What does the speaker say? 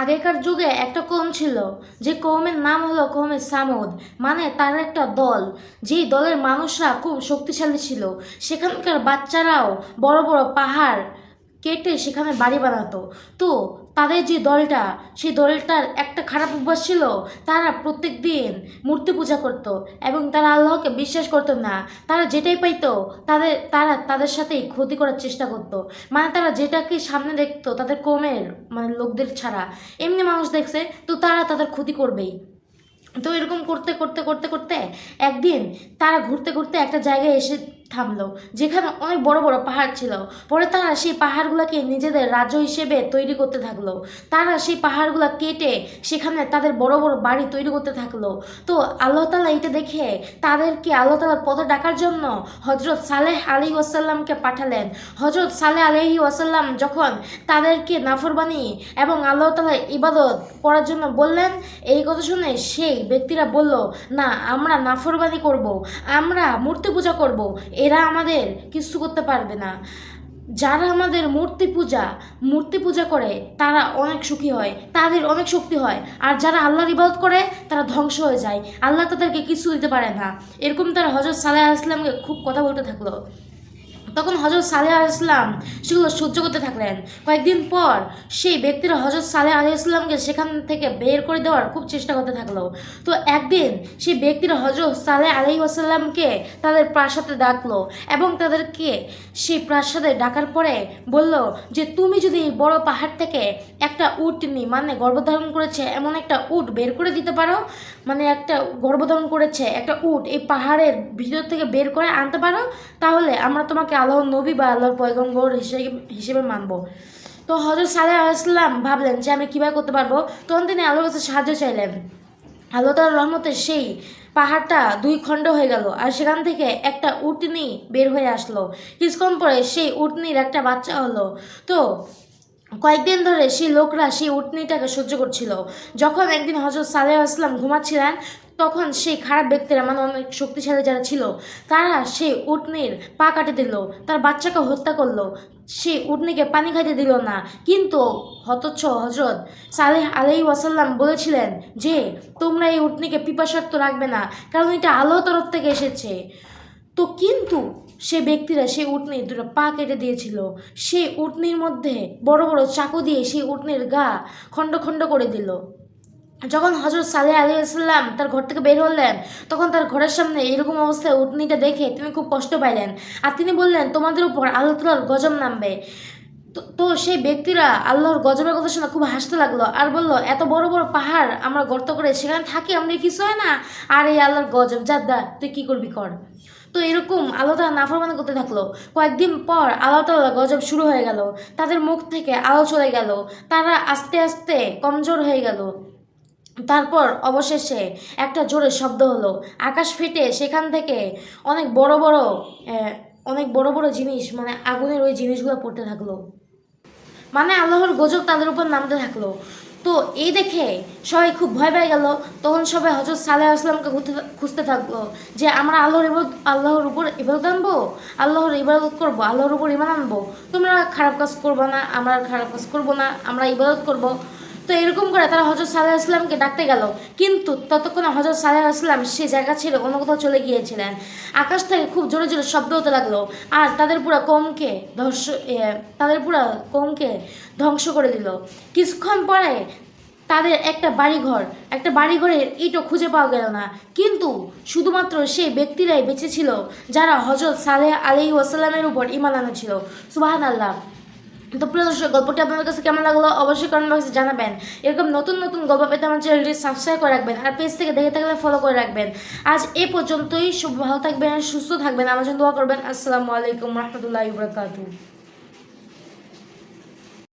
আগেকার যুগে একটা কৌম ছিল, যে কৌমের নাম হলো কমের সামুদ মানে তার একটা দল। যেই দলের মানুষরা খুব শক্তিশালী ছিল। সেখানকার বাচ্চারাও বড় বড় পাহাড় কেটে সেখানে বাড়ি বানাতো। তো তাদের যে দলটা, সেই দলটার একটা খারাপ অভ্যাস ছিল, তারা প্রত্যেক দিন মূর্তি পূজা করত এবং তারা আল্লাহকে বিশ্বাস করতো না। তারা যেটাই পাইতো, তাদের, তারা তাদের সাথেই ক্ষতি করার চেষ্টা করত। মানে তারা যেটাকে সামনে দেখতো, তাদের কমের মানে লোকদের ছাড়া। এমনি মানুষ দেখছে, তো তারা তাদের ক্ষতি করবেই। তো এরকম করতে করতে করতে করতে একদিন তারা ঘুরতে ঘুরতে একটা জায়গায় এসে থামলো। যেখানে অনেক বড় বড় পাহাড় ছিল। পরে তারা সেই পাহাড়গুলোকে নিজেদের রাজ্য হিসেবে তৈরি করতে থাকল। তারা সেই পাহাড়গুলো কেটে সেখানে তাদের বড় বড় বাড়ি তৈরি করতে থাকল। তো আল্লাহ তালা এটা দেখে তাদেরকে আল্লাহ তালার পথে ডাকার জন্য হজরত সালেহ আলী ওয়াসাল্লামকে পাঠালেন। হজরত সালেহ আলহি ওয়াসাল্লাম যখন তাদেরকে নাফরবানি এবং আল্লাহ তালার ইবাদত করার জন্য বললেন, এই কথা শুনে সেই ব্যক্তিরা বলল, না, আমরা নাফরবানি করব। আমরা মূর্তি পূজা করব। এরা আমাদের কিছু করতে পারবে না। যারা আমাদের মূর্তি পূজা মূর্তি পূজা করে, তারা অনেক সুখী হয়, তাদের অনেক শক্তি হয়। আর যারা আল্লাহর ইবাদত করে, তারা ধ্বংস হয়ে যায়। আল্লাহ তাদেরকে কিছু দিতে পারে না। এরকম তারা হজরত সালাহ আসলামকে খুব কথা বলতে থাকল। তখন হজরত সালেহ আলাইসলাম সেগুলো সহ্য করতে থাকলেন। কয়েকদিন পর সেই ব্যক্তিরা হজরত সালেহ আলাইসলামকে সেখান থেকে বের করে দেওয়ার খুব চেষ্টা করতে থাকল। তো একদিন সেই ব্যক্তিরা হজরত সালেহ আলি আসাল্লামকে তাদের প্রাসাদে ডাকলো এবং তাদেরকে সেই প্রাসাদে ডাকার পরে বলল যে, তুমি যদি বড় পাহাড় থেকে একটা উট নি মানে গর্ভধারণ করেছে, এমন একটা উট বের করে দিতে পারো মানে একটা গর্ভধারণ করেছে, একটা উট এই পাহাড়ের ভিতর থেকে বের করে আনতে পারো, তাহলে আমরা তোমাকে আল্লাহ নবী বা আল্লাহর পয়গম্বর হিসেবে হিসেবে মানবো। তো হজরত সালেহ আসলাম ভাবলেন যে আমি কীভাবে করতে পারব? তখন তিনি আল্লাহর কাছে সাহায্য চাইলেন। আল্লাহ তালার রহমতে সেই পাহাড়টা দুই খণ্ড হয়ে গেল আর সেখান থেকে একটা উটনি বের হয়ে আসলো। কিছুক্ষণ পরে সেই উটনির একটা বাচ্চা হলো। তো কয়েকদিন ধরে সেই লোকরা সেই উটনিটাকে সহ্য করছিল। যখন একদিন হজরত সালেহ আসলাম ঘুমাচ্ছিলেন, তখন সেই খারাপ ব্যক্তিরা মানে অনেক শক্তিশালী যারা ছিল, তারা সেই উটনির পা কাটে দিল, তার বাচ্চাকে হত্যা করল, সেই উটনিকে পানি খাইতে দিল না। কিন্তু হতচ্ছ হজরত সালেহ আলাই ওয়াসাল্লাম বলেছিলেন যে, তোমরা এই উটনিকে পিপাসার্থ রাখবে না, কারণ এটা আল্লাহ তরফ থেকে এসেছে। তো কিন্তু সে ব্যক্তিরা সেই উটনির দুটো পা কেটে দিয়েছিল। সেই উটনির মধ্যে বড় বড় চাকু দিয়ে সেই উটনির গা খণ্ড খণ্ড করে দিল। যখন হজরত সালেহ আলী ইসলাম তার ঘর থেকে বের হলেন, তখন তার ঘরের সামনে এরকম অবস্থায় উটনিটা দেখে তিনি খুব কষ্ট পাইলেন। আর তিনি বললেন, তোমাদের উপর আল্লাহ তালার গজব নামবে। তো সেই ব্যক্তিরা আল্লাহর গজবের কথা শুনে খুব হাসতে লাগল আর বলল, এত বড় বড় পাহাড় আমরা গর্ত করে সেখানে থাকি, আমাদের কিছু হয় না। আর এই আল্লাহর গজব, যা দা তুই কী করবি কর। তো এরকম আল্লাহ তালা নাফরমানি করতে থাকল। কয়েকদিন পর আল্লাহ তালা গজব শুরু হয়ে গেল। তাদের মুখ থেকে আলো চলে গেল। তারা আস্তে আস্তে কমজোর হয়ে গেল। তারপর অবশেষে একটা জোরে শব্দ হলো। আকাশ ফেটে সেখান থেকে অনেক বড় বড় অনেক বড় বড় জিনিস মানে আগুনের ওই জিনিসগুলো পড়তে থাকল। মানে আল্লাহর গজব তাদের উপর নামতে থাকল। তো এই দেখে সবাই খুব ভয় পেয়ে গেল। তখন সবাই হজরত সালেহ আসলামকে খুঁজতে থাকল যে, আমরা আল্লাহর ইবাদত, আল্লাহর উপর ইবাদত আনব? আল্লাহর ইবাদত করব? আল্লাহর উপর ইমান আনব? তোমরা খারাপ কাজ করব না, আমরা খারাপ কাজ করব না, আমরা ইবাদত করব। তো এরকম করে তারা হজরত সালেহ আসলামকে ডাকতে গেল। কিন্তু ততক্ষণে হজরত সালেহ আসলাম সে জায়গা ছেড়ে অন্য কোথাও চলে গিয়েছিলেন। আকাশ থেকে খুব জোরে জোরে শব্দ হতে লাগল আর তাদের পুরো কমকে ধ্বংস তাদের পুরো কমকে ধ্বংস করে দিল। কিছুক্ষণ পরে তাদের একটা বাড়িঘর, একটা বাড়িঘরের ইটও খুঁজে পাওয়া গেল না। কিন্তু শুধুমাত্র সেই ব্যক্তিরাই বেঁচে ছিল যারা হজরত সালেহ আলী ওয়াসাল্লামের উপর ইমান আনেছিল। সুবাহান আল্লাহ তো প্রিয় দর্শক, গল্পটি আপনাদের কাছে কেমন লাগল অবশ্যই কমেন্ট বক্সে জানাবেন। এরকম নতুন নতুন গল্প পেতে আমার চ্যানেলটি সাবস্ক্রাইব করে রাখবেন আর পেজ থেকে দেখে থাকলে ফলো করে রাখবেন। আজ এ পর্যন্তই ভালো থাকবেন, সুস্থ থাকবেন, আমার জন্য দোয়া করবেন। আসসালামু আলাইকুম রহমতুল্লাহ বরকাতু